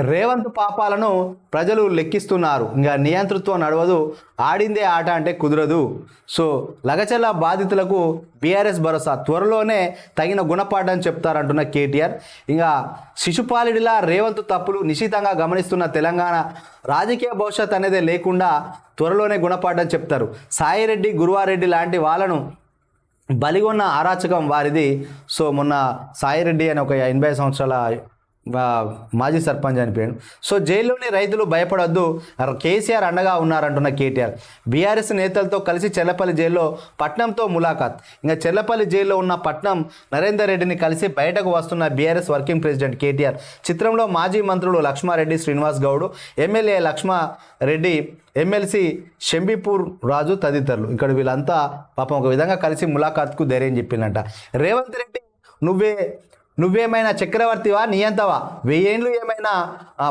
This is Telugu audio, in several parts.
రేవంత్ పాపాలను ప్రజలు లెక్కిస్తున్నారు. ఇంకా నియంతృత్వం నడవదు. ఆడిందే ఆట అంటే కుదరదు. సో లగచల్ల బాధితులకు బీఆర్ఎస్ భరోసా. త్వరలోనే తగిన గుణపాఠం చెప్తారంటున్న కేటీఆర్. ఇంకా శిశుపాలుడిలా రేవంత్ తప్పులు నిశితంగా గమనిస్తున్న తెలంగాణ రాజకీయ భవిష్యత్ అనేది లేకుండా త్వరలోనే గుణపాఠం చెప్తారు. సాయిరెడ్డి గురువారెడ్డి లాంటి వాళ్ళను బలిగొన్న అరాచకం వారిది. సో మొన్న సాయిరెడ్డి అని ఒక ఎనభై సంవత్సరాల మాజీ సర్పంచ్ అనిపోయాడు సో జైల్లోని రైతులు భయపడొద్దు. కేసీఆర్ అండగా ఉన్నారంటున్న కేటీఆర్. బీఆర్ఎస్ నేతలతో కలిసి చెల్లపల్లి జైల్లో పట్నంతో ములాఖాత్. ఇంకా చెల్లపల్లి జైల్లో ఉన్న పట్నం నరేందర్ రెడ్డిని కలిసి బయటకు వస్తున్న బీఆర్ఎస్ వర్కింగ్ ప్రెసిడెంట్ కేటీఆర్. చిత్రంలో మాజీ మంత్రులు లక్ష్మారెడ్డి శ్రీనివాస్ గౌడ్ ఎమ్మెల్యే లక్ష్మారెడ్డి ఎమ్మెల్సీ షంబీపూర్ రాజు తదితరులు. ఇక్కడ వీళ్ళంతా పాపం ఒక విధంగా కలిసి ములాఖాత్కు ధైర్యం చెప్పిందంట రేవంత్ రెడ్డి నువ్వే నువ్వేమైనా చక్రవర్తివా? నియంతవా వెయ్యేండ్లు ఏమైనా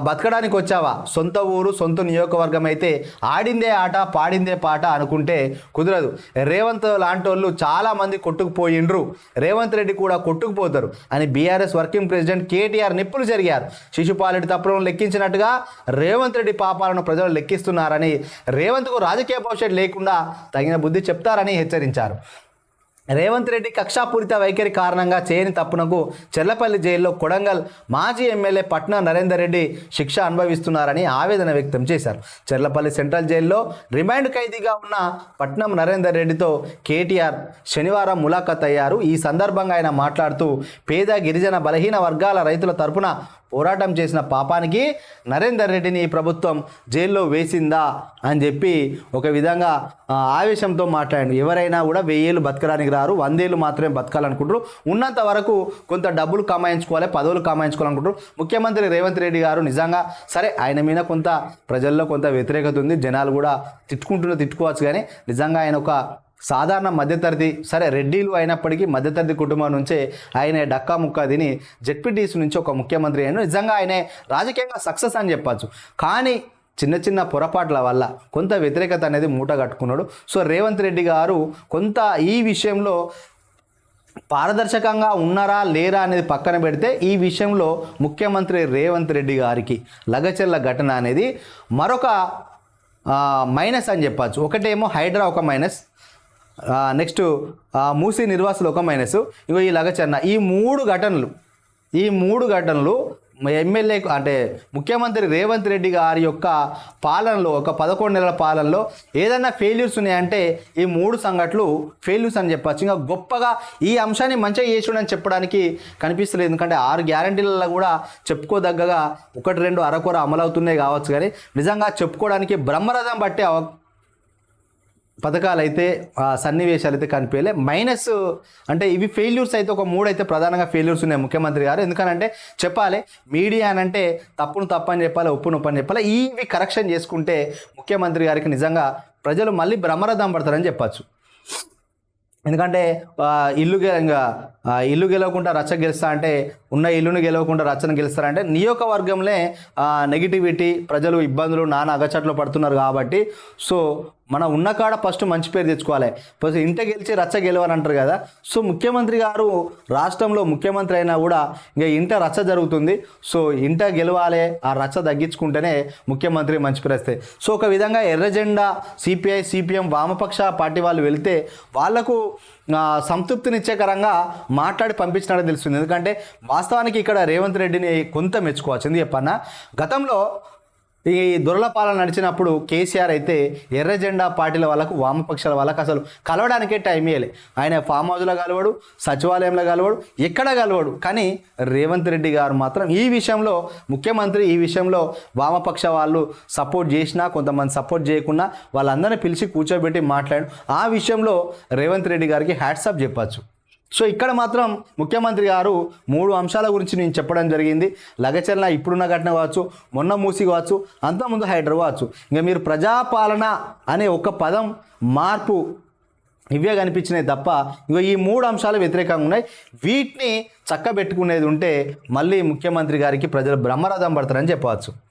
బతకడానికి వచ్చావా? సొంత ఊరు సొంత నియోజకవర్గం అయితే ఆడిందే ఆట పాడిందే పాట అనుకుంటే కుదరదు. రేవంత్ లాంటి వాళ్ళు చాలామంది కొట్టుకుపోయిండ్రు. రేవంత్ రెడ్డి కూడా కొట్టుకుపోతారు అని బీఆర్ఎస్ వర్కింగ్ ప్రెసిడెంట్ కేటీఆర్ నిప్పులు జరిగారు. శిశుపాలెడ్డి తప్పులను లెక్కించినట్టుగా రేవంత్ రెడ్డి పాపాలను ప్రజలు లెక్కిస్తున్నారని రేవంత్కు రాజకీయ భవిష్యత్తు లేకుండా తగిన బుద్ధి చెప్తారని హెచ్చరించారు. రేవంత్ రెడ్డి కక్షాపూరిత వైఖరి కారణంగా చేయని తప్పునకు చెర్లపల్లి జైల్లో కొడంగల్ మాజీ ఎమ్మెల్యే పట్నం నరేందర్ రెడ్డి శిక్ష అనుభవిస్తున్నారని ఆవేదన వ్యక్తం చేశారు. చెర్లపల్లి సెంట్రల్ జైల్లో రిమాండ్ ఖైదీగా ఉన్న పట్నం నరేందర్ రెడ్డితో కేటీఆర్ శనివారం ములాఖత్ అయ్యారు ఈ సందర్భంగా ఆయన మాట్లాడుతూ పేద గిరిజన బలహీన వర్గాల రైతుల తరపున పోరాటం చేసిన పాపానికి నరేందర్ రెడ్డిని ప్రభుత్వం జైల్లో వేసిందా అని చెప్పి ఒక విధంగా ఆవేశంతో మాట్లాడండి. ఎవరైనా కూడా వెయ్యేళ్ళు బతకడానికి రారు వందేళ్ళు మాత్రమే బతకాలనుకుంటారు ఉన్నంత వరకు కొంత డబ్బులు కమాయించుకోవాలి పదవులు కమాయించుకోవాలనుకుంటారు ముఖ్యమంత్రి రేవంత్ రెడ్డి గారు నిజంగా సరే ఆయన మీద కొంత ప్రజల్లో కొంత వ్యతిరేకత ఉంది జనాలు కూడా తిట్టుకుంటున్న తిట్టుకోవచ్చు కానీ నిజంగా ఆయన ఒక సాధారణ మధ్యతరగతి సరే రెడ్డిలు అయినప్పటికీ మధ్యతరగతి కుటుంబం నుంచే ఆయన డక్కా ముక్క తిని జెడ్పీటీసీ నుంచి ఒక ముఖ్యమంత్రి అయిన నిజంగా ఆయనే రాజకీయంగా సక్సెస్ అని చెప్పచ్చు. కానీ చిన్న చిన్న పొరపాట్ల వల్ల కొంత వ్యతిరేకత అనేది మూట కట్టుకున్నాడు. సో రేవంత్ రెడ్డి గారు కొంత ఈ విషయంలో పారదర్శకంగా ఉన్నారా లేరా అనేది పక్కన పెడితే ఈ విషయంలో ముఖ్యమంత్రి రేవంత్ రెడ్డి గారికి లగచెల్ల ఘటన అనేది మరొక మైనస్ అని చెప్పచ్చు. ఒకటేమో హైడ్రా ఒక మైనస్. నెక్స్ట్ మూసి నిర్వాస నిర్వాసులు ఒక మైనస్. ఇగో ఈ లగచన్న ఈ మూడు ఘటనలు ఈ మూడు ఘటనలు ఎమ్మెల్యే అంటే ముఖ్యమంత్రి రేవంత్ రెడ్డి గారి యొక్క పాలనలో ఒక పదకొండు నెలల పాలనలో ఏదైనా ఫెయిల్యూర్స్ ఉన్నాయంటే ఈ మూడు సంఘటనలు ఫెయిల్యూర్స్ అని చెప్పచ్చు. ఇంకా గొప్పగా ఈ అంశాన్ని మంచిగా చేసుడని చెప్పడానికి కనిపిస్తలేదు. ఎందుకంటే ఆరు గ్యారంటీలలో కూడా చెప్పుకోదగ్గగా ఒకటి రెండు అరకొర అమలవుతున్నాయి కావచ్చు. కానీ నిజంగా చెప్పుకోవడానికి బ్రహ్మరథం బట్టే పథకాలు అయితే ఆ సన్నివేశాలు అయితే కనిపించలే. మైనస్ అంటే ఇవి ఫెయిల్యూర్స్ అయితే ఒక మూడు అయితే ప్రధానంగా ఫెయిల్యూర్స్ ఉన్నాయి ముఖ్యమంత్రి గారు. ఎందుకనంటే చెప్పాలి మీడియా అని అంటే తప్పును తప్పని చెప్పాలి ఉప్పును ఉప్పు అని చెప్పాలి ఇవి కరెక్షన్ చేసుకుంటే ముఖ్యమంత్రి గారికి నిజంగా ప్రజలు మళ్ళీ భ్రమరథం పడతారని చెప్పచ్చు. ఎందుకంటే ఇల్లు గెలంగా ఇంకా ఇల్లు గెలవకుండా రచ్చ గెలుస్తా అంటే ఉన్న ఇల్లును గెలవకుండా రచ్చను గెలుస్తారంటే నియోజకవర్గంలో నెగిటివిటీ ప్రజలు ఇబ్బందులు నానా అగచట్లు పడుతున్నారు కాబట్టి సో మన ఉన్న కాడ ఫస్ట్ మంచి పేరు తెచ్చుకోవాలి. ఫస్ట్ ఇంట గెలిచి రచ్చ గెలవని అంటారు కదా. సో ముఖ్యమంత్రి గారు రాష్ట్రంలో ముఖ్యమంత్రి అయినా కూడా ఇంకా ఇంట రచ్చ జరుగుతుంది. సో ఇంట గెలవాలి ఆ రచ్చ తగ్గించుకుంటేనే ముఖ్యమంత్రి మంచి పేరు వస్తాయి సో ఒక విధంగా ఎర్రజెండా సిపిఐ సిపిఎం వామపక్ష పార్టీ వాళ్ళు వెళ్తే వాళ్ళకు సంతృప్తినిచ్చేకరంగా మాట్లాడి పంపించినట్టు తెలుస్తుంది. ఎందుకంటే వాస్తవానికి ఇక్కడ రేవంత్ రెడ్డిని కొంత మెచ్చుకోవచ్చు ఎందుకు చెప్పన్నా. గతంలో ఈ దొరల పాలన నడిచినప్పుడు కేసీఆర్ అయితే ఎర్ర జెండా పార్టీల వాళ్ళకు వామపక్షాల వాళ్ళకు అసలు కలవడానికే టైం ఇవ్వలే ఆయన ఫామ్ హౌస్లో కలవడు సచివాలయంలో కలవడు ఎక్కడ కలవడు. కానీ రేవంత్ రెడ్డి గారు మాత్రం ఈ విషయంలో ముఖ్యమంత్రి ఈ విషయంలో వామపక్ష వాళ్ళు సపోర్ట్ చేసినా కొంతమంది సపోర్ట్ చేయకుండా వాళ్ళందరినీ పిలిచి కూర్చోబెట్టి మాట్లాడు ఆ విషయంలో రేవంత్ రెడ్డి గారికి హ్యాట్సాప్ చెప్పచ్చు. సో ఇక్కడ మాత్రం ముఖ్యమంత్రి గారు మూడు అంశాల గురించి నేను చెప్పడం జరిగింది. లగచర్ల ఇప్పుడున్న ఘటన కావచ్చు మొన్న మూసి కావచ్చు అంతకుముందు హైడ్రా కావచ్చు. ఇంకా మీరు ప్రజాపాలన అనే ఒక పదం మార్పు ఇవే కనిపించినాయి తప్ప ఇక ఈ మూడు అంశాలు వ్యతిరేకంగా ఉన్నాయి. వీటిని చక్కబెట్టుకునేది ఉంటే మళ్ళీ ముఖ్యమంత్రి గారికి ప్రజలు బ్రహ్మరథం పడతారని చెప్పవచ్చు.